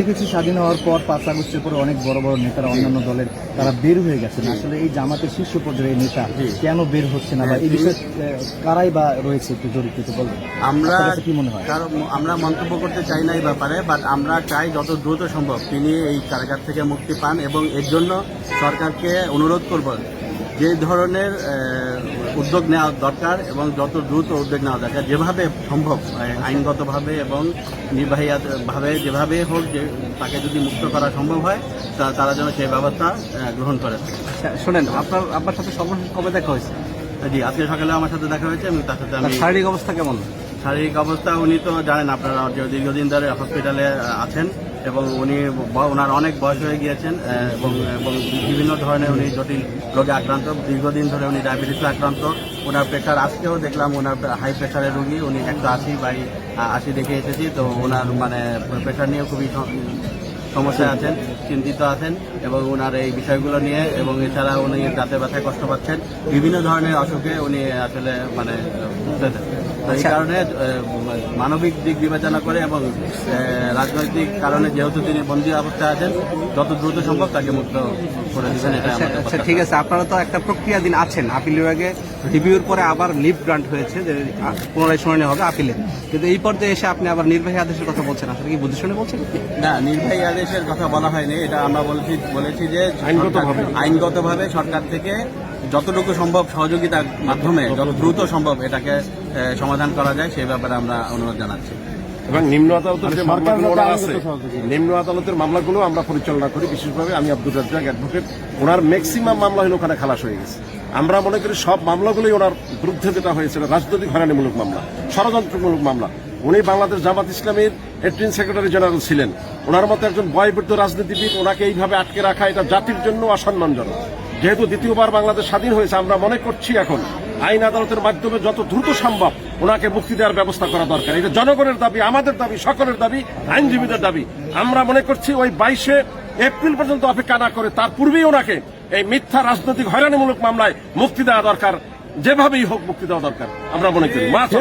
দেখেছি স্বাধীন হওয়ার পর পাঁচ আগস্টের পরে অনেক বড় বড় নেতারা অন্যান্য দলের তারা বের হয়ে গেছেন। আসলে এই জামাতের শীর্ষ পর্যায়ের নেতা কেন বের হচ্ছে না বা এই বিষয়ে কারাই বা রয়েছে একটু জড়িত বলবেন? আমরা কি মনে হয়? আমরা মন্তব্য করতে চাই না এই ব্যাপারে বাট আমরা চাই যত দ্রুত সম্ভব তিনি এই কারাগার থেকে মুক্তি পান এবং এর জন্য সরকারকে অনুরোধ করব। যে ধরনের উদ্যোগ নেওয়া দরকার এবং যত দ্রুত উদ্যোগ নেওয়া দরকার যেভাবে সম্ভব আইনগতভাবে এবং নির্বাহীভাবে যেভাবে হোক যে তাকে যদি মুক্ত করা সম্ভব হয় তা- তারা যেন সেই ব্যবস্থা গ্রহণ করে। আচ্ছা, শোনেন আপনার আপনার সাথে সর্বশেষ কবে দেখা হয়েছে? জি আজকে সকালে আমার সাথে দেখা হয়েছে এবং তার সাথে আমি শারীরিক অবস্থা কেমন? শারীরিক অবস্থা উনি তো জানেন আপনারা দীর্ঘদিন ধরে হসপিটালে আছেন এবং উনি ওনার অনেক বয়স হয়ে গিয়েছেন এবং এবং বিভিন্ন ধরনের উনি জটিল রোগে আক্রান্ত। দীর্ঘদিন ধরে উনি ডায়াবেটিসে আক্রান্ত। ওনার প্রেশার আজকেও দেখলাম ওনার হাই প্রেশারের রুগী। উনি একশো আশি বাই আশি দেখে এসেছি। তো ওনার মানে প্রেশার নিয়ে খুবই সম- সমস্যায় আছেন, চিন্তিত আছেন এবং ওনার এই বিষয়গুলো নিয়ে এবং এছাড়া উনি দাঁতে ব্যথায় কষ্ট পাচ্ছেন। বিভিন্ন ধরনের অসুখে উনি আসলে মানে তো এই আচ্ছা। কারণে মানবিক দিক বিবেচনা করে এবং রাজনৈতিক কারণে যেহেতু তিনি বন্দী অবস্থায় আছেন যত দ্রুত সম্ভব তাকে মুক্ত করে দিচ্ছেন এটা আচ্ছা আমাদের আচ্ছা। ঠিক আছে আপনারা তো একটা প্রক্রিয়া দিন আছেন আপিল বিভাগে রিভিউর পরে আবার লিভ গ্রান্ট হয়েছে যে পুনরায় শুনানি হবে আপিলে কিন্তু এই পর্যায়ে এসে আপনি আবার নির্বাহী আদেশের কথা বলছেন আসলে কি বুঝে শুনে বলছেন না নির্বাহী আদেশের কথা বলা হয়নি এটা আমরা বলছি বলেছি যে আইনগতভাবে আইনগতভাবে সরকার থেকে যতটুকু সম্ভব সহযোগিতার মাধ্যমে যত দ্রুত সম্ভব এটাকে সমাধান করা যায় সেই ব্যাপারে আমরা অনুরোধ জানাচ্ছি। এবং নিম্ন আদালতের যে মামলাগুলো আছে নিম্ন আদালতের মামলাগুলো আমরা পরিচালনা করি বিশেষভাবে আমি আব্দুল রাজ্জাক অ্যাডভোকেট ওনার ম্যাক্সিমাম মামলা হলো ওখানে খালাস হয়ে গেছে। আমরা মনে করি সব মামলাগুলোই ওনার বিরুদ্ধে যেটা হয়েছে এটা রাজনৈতিক হয়রানিমূলক মামলা ষড়যন্ত্রমূলক মামলা। উনি বাংলাদেশ জামাত ইসলামের এন্ট্রিন সেক্রেটারি জেনারেল ছিলেন। ওনার মতো একজন বয়বৃদ্ধ রাজনীতিবিদ ওনাকে এইভাবে আটকে রাখা এটা জাতির জন্য অসম্মানজনক। যেহেতু দ্বিতীয়বার বাংলাদেশ স্বাধীন হয়েছে, আমরা মনে করছি এখন আইন আদালতের মাধ্যমে যত দ্রুত সম্ভব ওনাকে মুক্তি দেওয়ার ব্যবস্থা করা দরকার। এটা জনগণের দাবি, আমাদের দাবি, সকলের দাবি, আইনজীবীদের দাবি। আমরা মনে করছি ওই বাইশে এপ্রিল পর্যন্ত অপেক্ষা না করে তার পূর্বেই ওনাকে এই মিথ্যা রাজনৈতিক হয়রানিমূলক মামলায় মুক্তি দেওয়া দরকার। যেভাবেই হোক মুক্তি দেওয়া দরকার, আমরা মনে করি। মাত্র